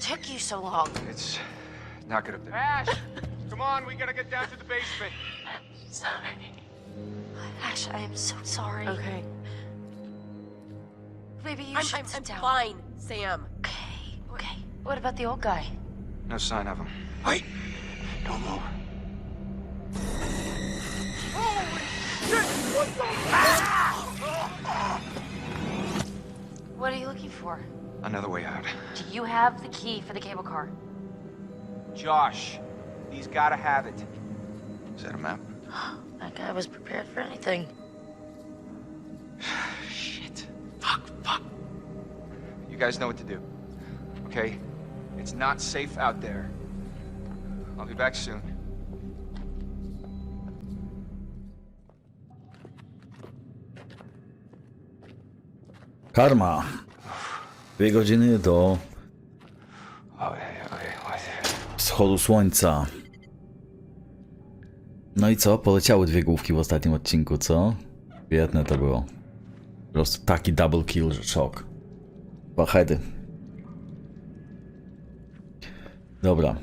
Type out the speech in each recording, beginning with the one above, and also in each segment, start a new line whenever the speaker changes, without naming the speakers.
took you so long?
It's not good up there.
Ash! Come on, we gotta get down to the basement.
Sorry. Ash, I am so sorry.
Okay.
Maybe you
I'm,
should
I'm,
sit
I'm
down.
fine, Sam.
Okay, okay. What about the old guy?
No sign of him. Wait! Don't move.
What are you looking for?
Another way out.
Do you have the key for the cable car?
Josh, he's gotta have it.
Is that a map?
That guy was prepared for anything.
Shit. Fuck, fuck. You guys know what to do. Okay? It's not safe out there. I'll be back soon.
Karma. Dwie godziny do wschodu słońca. No i co? Poleciały dwie główki w ostatnim odcinku, co? Biedne to było. Po prostu taki double kill, że szok. Dwa. Dobra.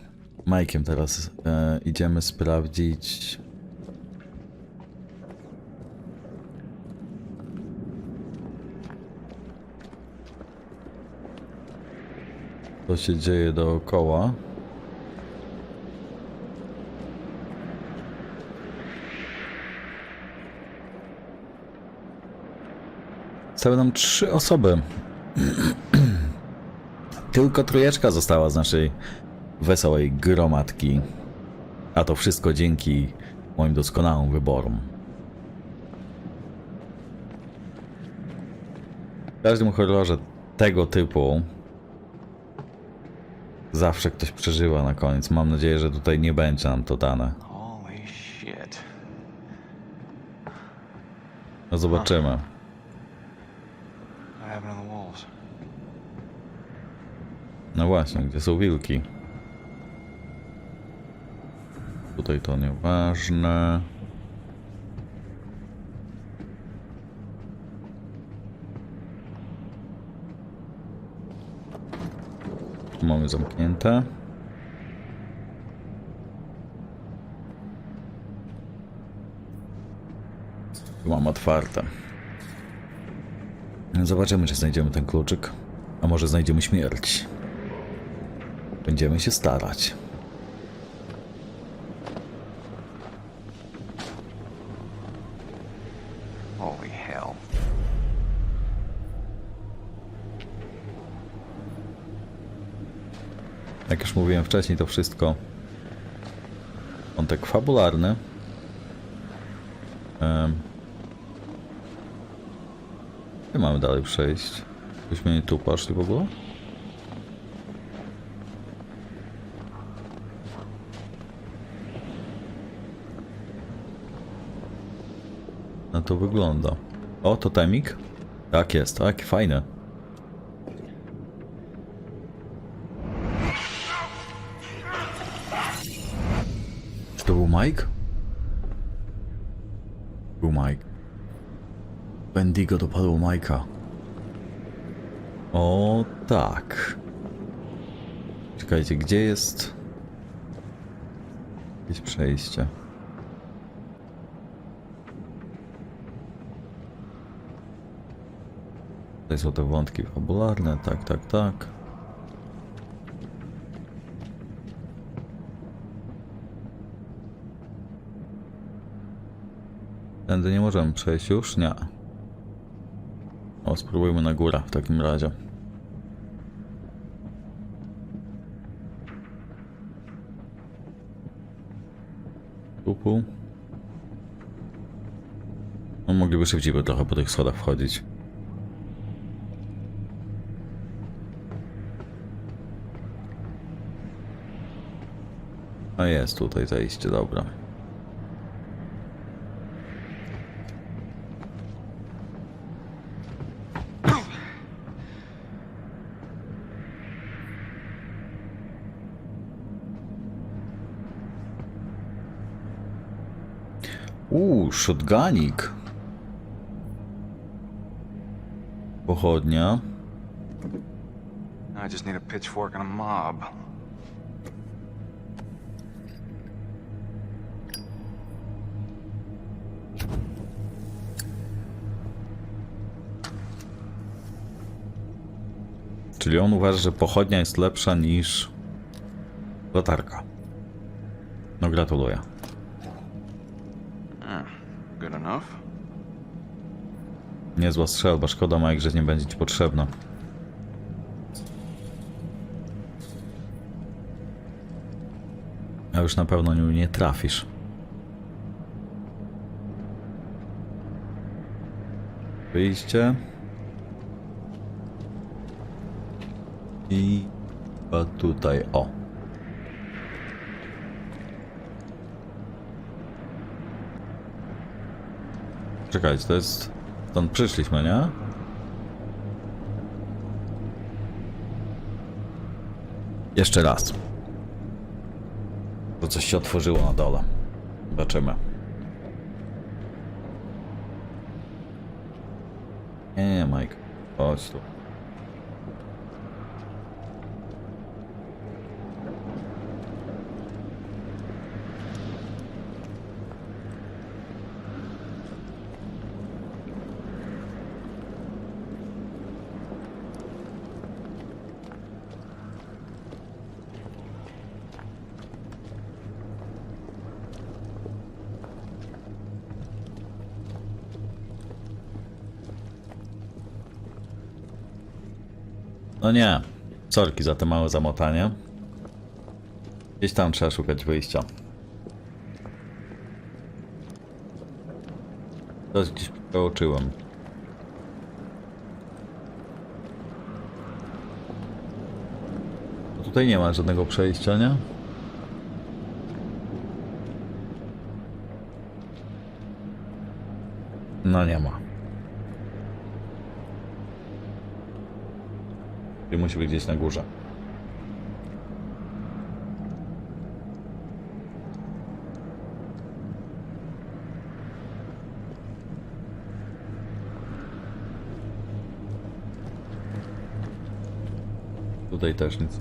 Majkiem teraz e, idziemy sprawdzić... Co się dzieje dookoła. Zostały nam trzy osoby. Tylko trójeczka została z naszej wesołej gromadki. A to wszystko dzięki moim doskonałym wyborom. W każdym horrorze tego typu zawsze ktoś przeżywa na koniec. Mam nadzieję, że tutaj nie będzie nam to dane.
Holy shit.
No zobaczymy. No właśnie, gdzie są wilki? Tutaj to nieważne. Tu mamy zamknięte. Mam otwarte. Zobaczymy, czy znajdziemy ten kluczyk. A może znajdziemy śmierć. Będziemy się starać. Jak już mówiłem wcześniej, to wszystko wątek fabularny. Gdzie mamy dalej przejść? Byśmy nie tu poszli w ogóle? No to wygląda. O, to temik? Tak jest, tak, fajne. Mike? Był Mike. Bendigo dopadło Majka. O tak. Czekajcie, gdzie jest... Jakieś przejście. Tutaj są te wątki fabularne, tak, tak, tak. Tędy nie możemy przejść już? Nie. O, spróbujmy na górę w takim razie. Pupu. No, mogliby szybciej by trochę po tych schodach wchodzić. A jest tutaj zejście, dobra. Uuu, shotgunik. Pochodnia.
I just need a pitchfork and a mob.
Czyli on uważa, że pochodnia jest lepsza niż latarka. No gratuluję. Niezła strzelba, szkoda Mike, że nie będzie ci potrzebna. A już na pewno nią nie trafisz. Wyjście. I chyba tutaj, o. Czekajcie, to jest... Stąd przyszliśmy, nie? Jeszcze raz. To coś się otworzyło na dole. Zobaczymy. Nie, Mike. Chodź tu. No nie. Sorki za te małe zamotanie. Gdzieś tam trzeba szukać wyjścia. To gdzieś przeoczyłem. No Tutaj nie ma żadnego przejścia, nie? No nie ma. I musi być gdzieś na górze. Tutaj też nic.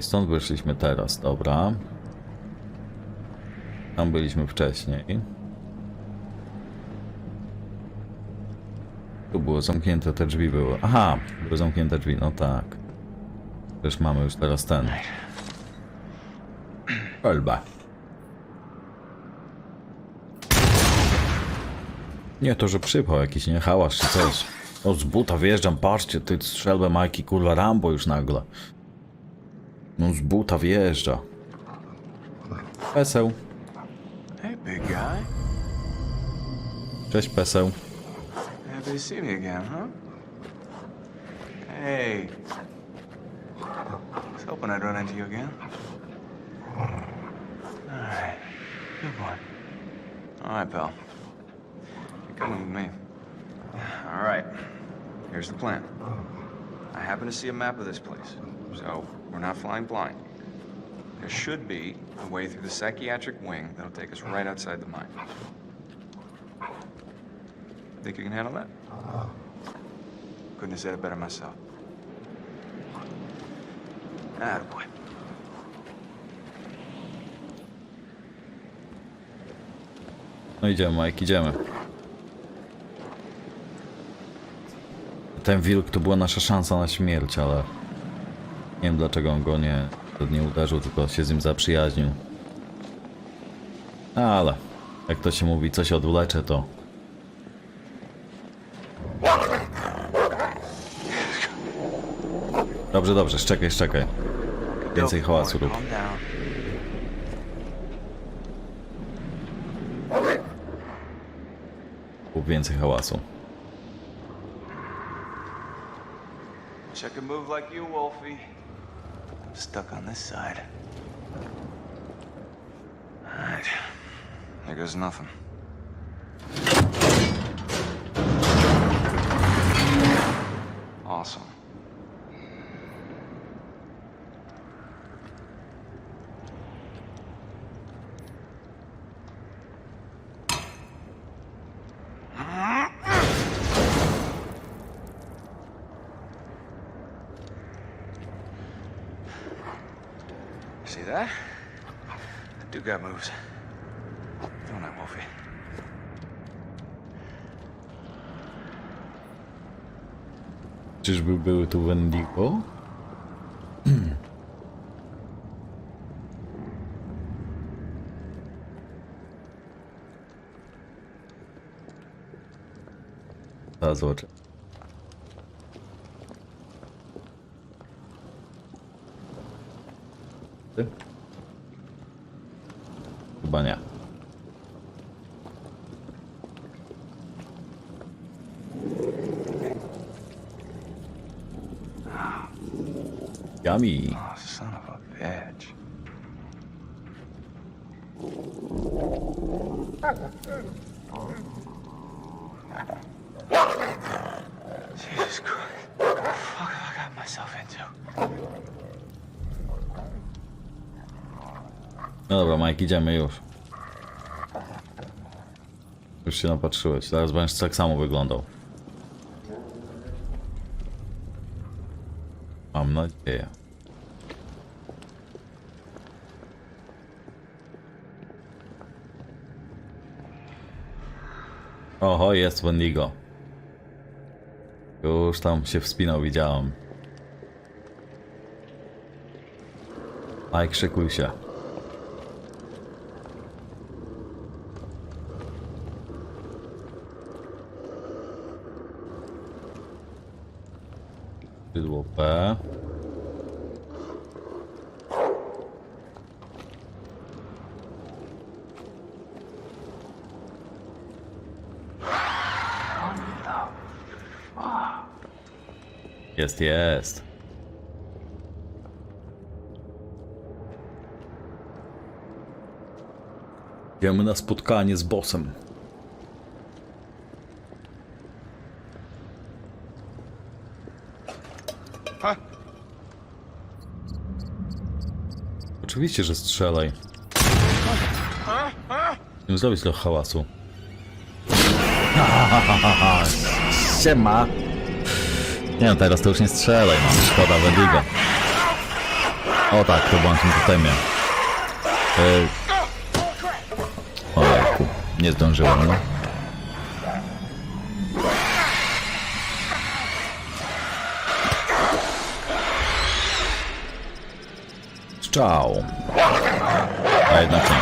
Stąd wyszliśmy teraz, dobra. Tam byliśmy wcześniej. Tu było zamknięte, te drzwi były. Aha, były zamknięte drzwi, no tak. Też mamy już teraz ten. Kolba. Nie, to że przypał jakiś, nie? Hałas czy coś. O, z buta wjeżdżam, patrzcie, ty strzelbę Majki, kurwa, Rambo już nagle. No z buta wjeżdża. Peseł.
Hey, big guy.
Cześć peseł.
Happy to see me again, huh? Hey. I was hoping I'd run into you again. All right. Good boy. All right, pal. You're coming with me. All right. Here's the plan. I happen to see a map of this place, so we're not flying blind. There should be a way through the psychiatric wing that'll take us right outside the mine. Think you can handle that? Uh-huh. Couldn't have said it better myself. Ah, Attaboy.
No idziemy, Mike, idziemy. Ten wilk to była nasza szansa na śmierć, ale nie wiem dlaczego on go nie, nie uderzył, tylko się z nim zaprzyjaźnił. Ale jak to się mówi, co się odwlecze, to Dobrze, dobrze, szczekaj, szczekaj. Więcej hałasu rób. Rób więcej hałasu.
I could move Wolfie. Stuck on this side. Alright. There goes nothing. See that? I do got moves. Don't I, Wolfie?
Czyżby były tu Wendigo? Zobaczę. Ty? Chyba nie. Yummy.
Oh, son of a bitch. Jesus Christ. What the fuck have I got myself into?
No dobra, Mike, idziemy już. Już się napatrzyłeś. Zaraz będziesz tak samo wyglądał. Mam nadzieję. Oho, jest Wendigo. Już tam się wspinał, widziałem. Mike, szykuj się. P. Jest, jest. Idziemy na spotkanie z bossem. Oczywiście, że strzelaj. Musimy zrobić trochę hałasu. Siema. Nie no, teraz to już nie strzelaj, mam szkoda Wendigo. O tak, to mi tutaj miał. Yy... Ojejku, nie zdążyłem, no. Strzał. A jednak nie.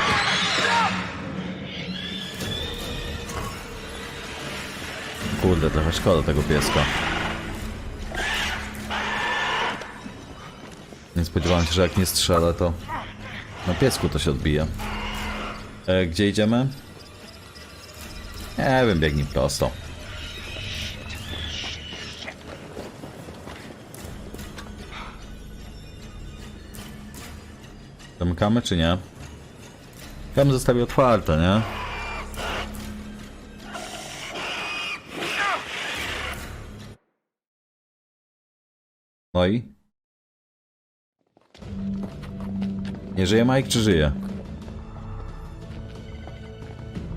Kurde, trochę szkoda tego pieska. Nie spodziewałem się, że jak nie strzelę, to na piesku to się odbije. E, gdzie idziemy? Nie wiem, biegnij prosto. Zamykamy czy nie? Ja bym zostawił otwarte, nie? No i? Nie żyje Mike, czy żyje?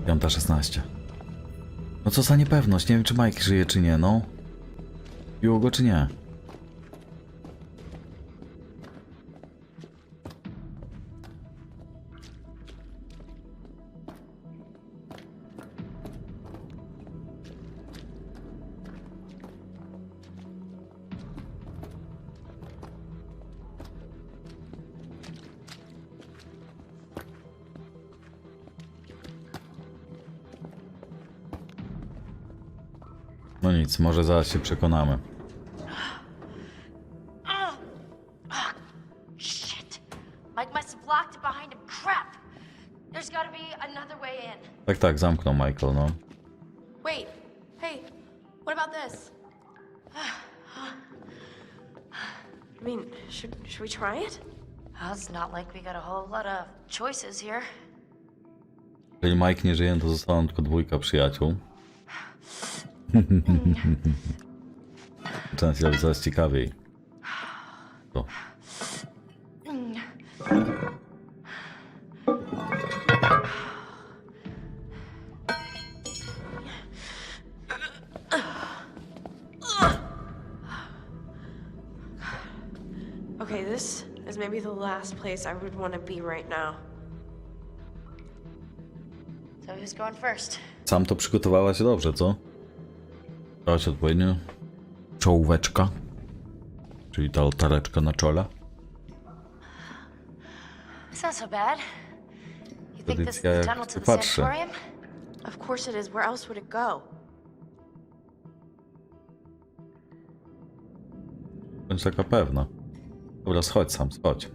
Piąta 16. No co za niepewność, nie wiem czy Mike żyje czy nie, no. Biło go czy nie? Nic, może zaraz się przekonamy.
Shit. Mike must have locked it behind him. Crap. There's gotta be another way in.
Tak, tak, zamknął Michael, no.
Wait, hey, what about this? I mean, should should we try it?
Well, it's not like we got a whole lot of choices here.
Jeżeli Mike nie żyje, to została tylko dwójka przyjaciół. Się robić coraz ciekawiej. To.
Okay, this is maybe the last place I would want to be right now.
So who's going first?
Sam to przygotowałaś dobrze, co? Dałaś odpowiednio. Czołóweczka. Czyli ta altareczka na czole.
It's not so bad. You think this is
Tradycja
the
jak
tunnel to the sanatorium?
Of course it is. Where else would it go?
Bądź taka pewna. Dobra, schodź sam, schodź.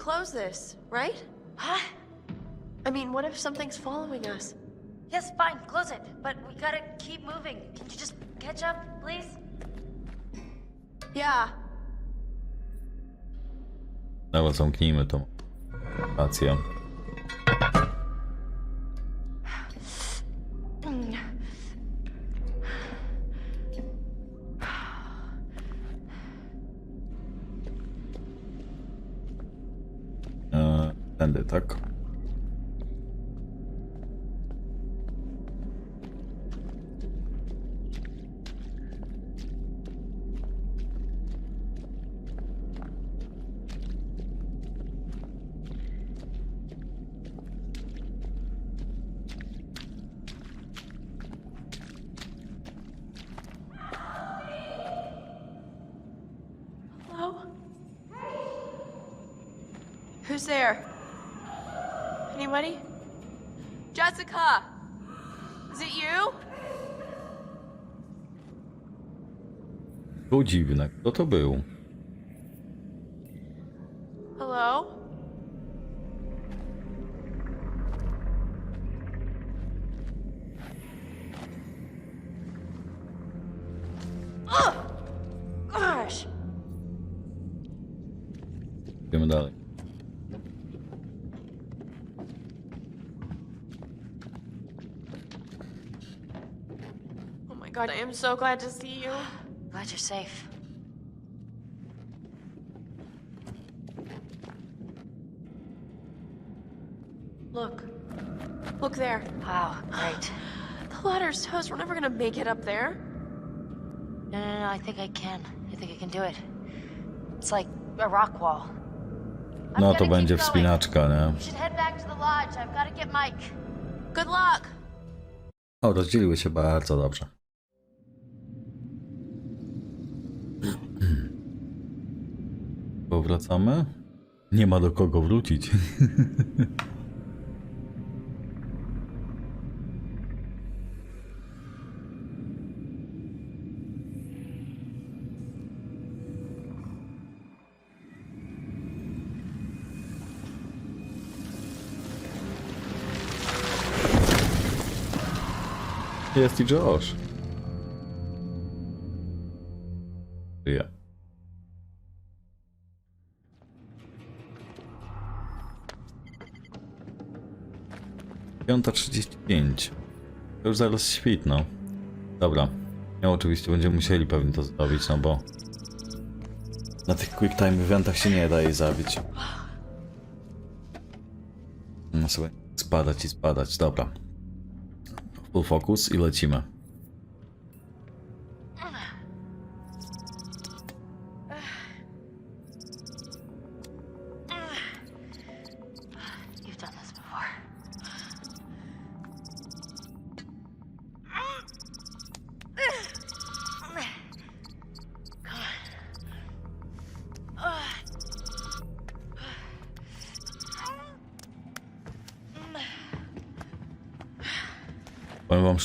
Close this, right?
Huh?
I mean, what if something's following us?
Yes, fine, close it. But we gotta keep moving. Can you just catch up, please?
Yeah.
Dobra, zamknijmy tą rację. Tędy, tak? Było dziwne. Kto to był?
Hello? Ugh! Gosh!
Idziemy dalej.
Oh my god, I am so glad to see you.
Glad you're safe.
Look. Look there.
Wow, great.
The ladder's toast. We're never gonna make it up there.
No, no, no, I think I can. I think I can do it. It's like a rock wall. I've
No
gotta
to
keep
będzie
going.
wspinaczka, nie?
We should head back to the lodge. I've gotta get Mike.
Good luck!
O, rozdzieliły się bardzo dobrze. wracamy? Nie ma do kogo wrócić. Jest i Josh. Ja. 5.35. To już zaraz świt, no. Dobra. Ja oczywiście będziemy musieli pewnie to zrobić, no bo... Na tych quick time eventach się nie da jej zabić. No sobie spadać i spadać, dobra. Full focus i lecimy.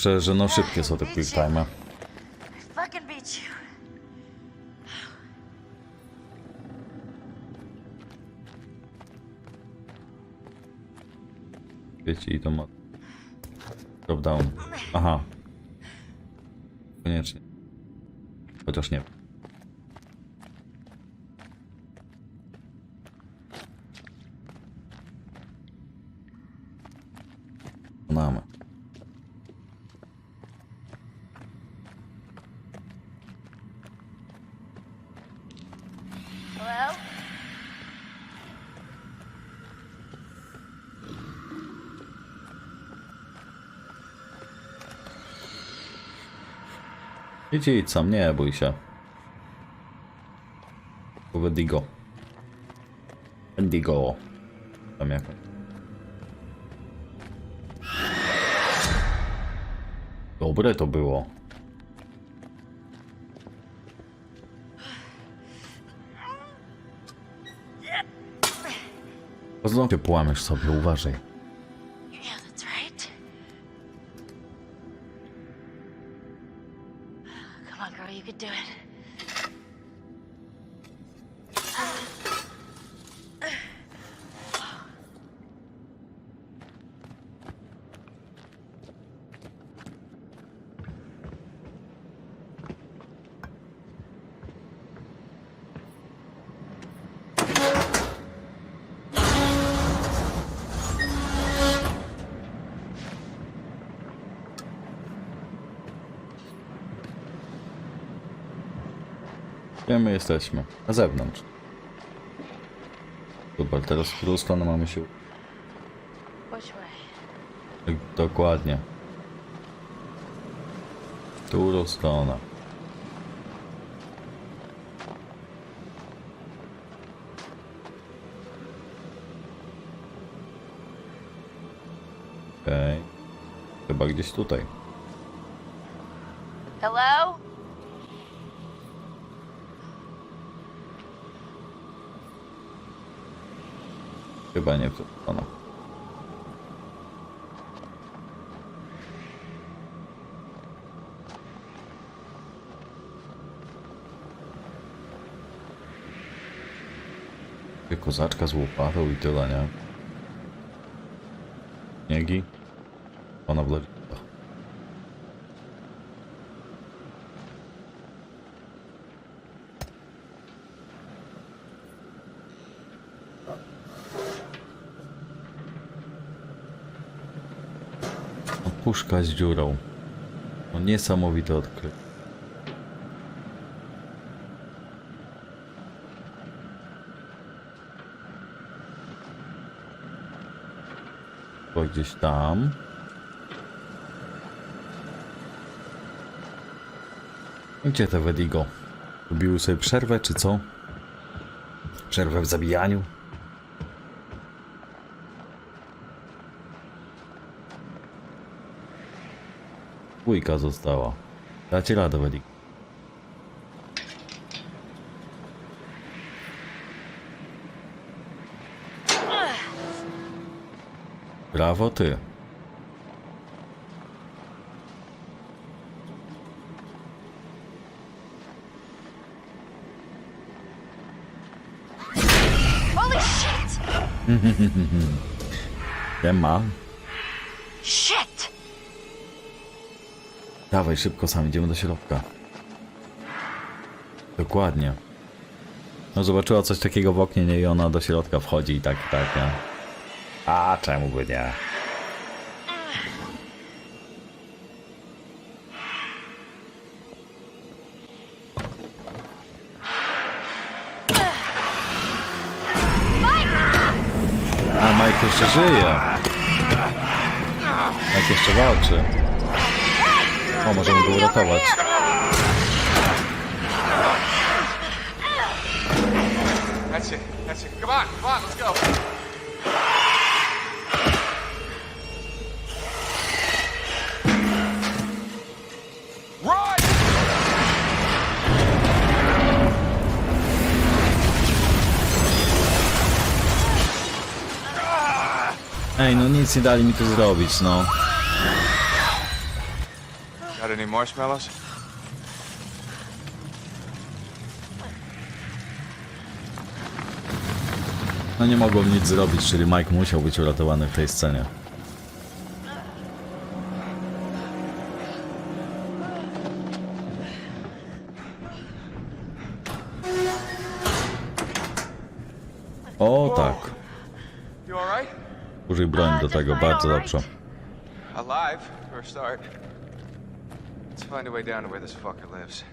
Szczerze, że no szybkie są te quick time.
I fucking beat you.
Wiecie, i to ma... Drop down. Aha. Koniecznie. Chociaż nie. Mamy.
Hello?
Idź, idź sam, nie bój się. Wendigo. Wendigo. Tam jak. Dobre to było. Paznokcie połamiesz sobie, uważaj. Gdzie my jesteśmy? Na zewnątrz. Super, teraz w którą stronę mamy się... Dokładnie. W którą stronę? Okej. Chyba gdzieś tutaj. Chyba nie w tą stronę. Kozaczka z łopatą i tyle, nie? Śniegi? Ona w lewicach. No, Puszka z dziurą. No niesamowite odkrycie. Chyba gdzieś tam. Gdzie te Wedigo? Robiły sobie przerwę, czy co? Przerwę w zabijaniu? Dwójka została. Dacie radę, Wedik. Brawo ty.
Holy shit!
Siema.
Shit!
Dawaj szybko sam, idziemy do środka. Dokładnie. No zobaczyła coś takiego w oknie, nie i ona do środka wchodzi i tak, tak, nie? A czemu by nie? A Mike jeszcze żyje. Mike jeszcze walczy. O, możemy go uratować.
That's it. That's it. Come on, come on, let's go. Run!
Ej, no nic nie dali mi tu zrobić, no.
Any marshmallows?
No nie mogłem nic zrobić, czyli Mike musiał być uratowany w tej scenie. O tak. Użyj broń do tego, bardzo dobrze.
Alive, for a start. Find a way down to where this fucker lives.